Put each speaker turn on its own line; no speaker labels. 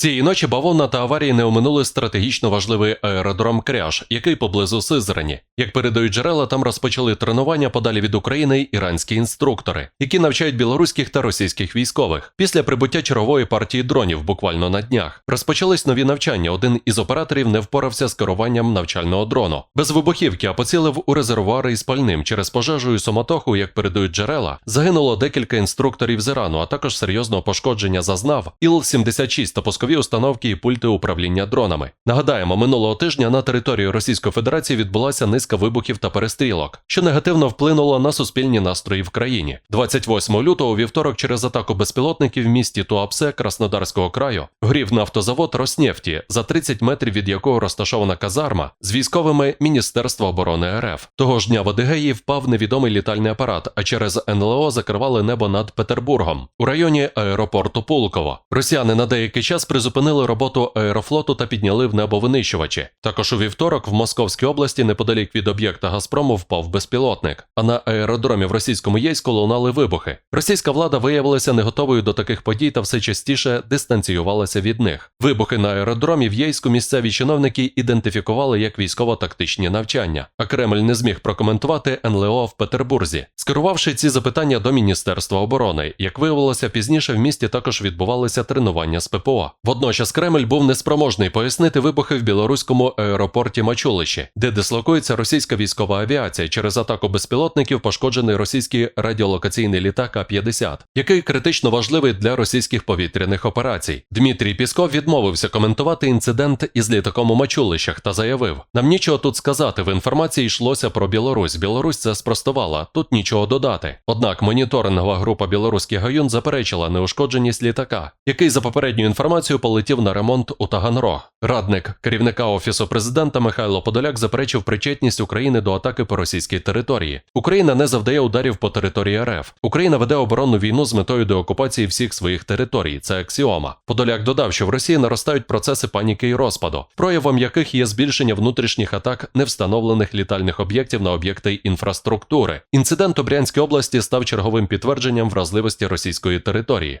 Цієї ночі бавовна та аварії не оминули стратегічно важливий аеродром Кряж, який поблизу Сизрані. Як передають джерела, там розпочали тренування подалі від України іранські інструктори, які навчають білоруських та російських військових. Після прибуття чергової партії дронів, буквально на днях, розпочались нові навчання. Один із операторів не впорався з керуванням навчального дрону. Без вибухівки, а поцілив у резервуари із пальним через пожежу і суматоху, як передають джерела, загинуло декілька інструкторів з Ірану, а також серйозного пошкодження зазнав Іл-76 та пускові установки і пульти управління дронами. Нагадаємо, минулого тижня на території Російської Федерації відбулася низка вибухів та перестрілок, що негативно вплинуло на суспільні настрої в країні. 28 лютого вівторок через атаку безпілотників в місті Туапсе Краснодарського краю горів нафтозавод Роснефті, за 30 метрів від якого розташована казарма з військовими Міністерства оборони РФ. Того ж дня в Адигеї впав невідомий літальний апарат, а через НЛО закривали небо над Петербургом у районі аеропорту Пулково. Росіяни на деякий час призупинили роботу аерофлоту та підняли в небо винищувачі. Також у вівторок в Московській області неподалік від об'єкта Газпрому впав безпілотник. А на аеродромі в російському Єйську лунали вибухи. Російська влада виявилася не готовою до таких подій та все частіше дистанціювалася від них. Вибухи на аеродромі в Єйську місцеві чиновники ідентифікували як військово-тактичні навчання. А Кремль не зміг прокоментувати НЛО в Петербурзі, скерувавши ці запитання до Міністерства оборони. Як виявилося пізніше, в місті також відбувалися тренування з ППО. Водночас Кремль був неспроможний пояснити вибухи в білоруському аеропорті Мачулищі, де дислокується російська військова авіація. Через атаку безпілотників пошкоджений російський радіолокаційний літак А-50, який критично важливий для російських повітряних операцій. Дмитрій Пісков відмовився коментувати інцидент із літаком у Мачулищах та заявив: нам нічого тут сказати. В інформації йшлося про Білорусь. Білорусь це спростувала. Тут нічого додати. Однак моніторингова група білоруських гаюн заперечила неушкодженість літака, який за попередньою інформацією полетів на ремонт у Таганрог. Радник керівника офісу президента Михайло Подоляк заперечив причетність України до атаки по російській території. Україна не завдає ударів по території РФ. Україна веде оборонну війну з метою деокупації всіх своїх територій. Це аксіома. Подоляк додав, що в Росії наростають процеси паніки і розпаду, проявом яких є збільшення внутрішніх атак невстановлених літальних об'єктів на об'єкти інфраструктури. Інцидент у Брянській області став черговим підтвердженням вразливості російської території.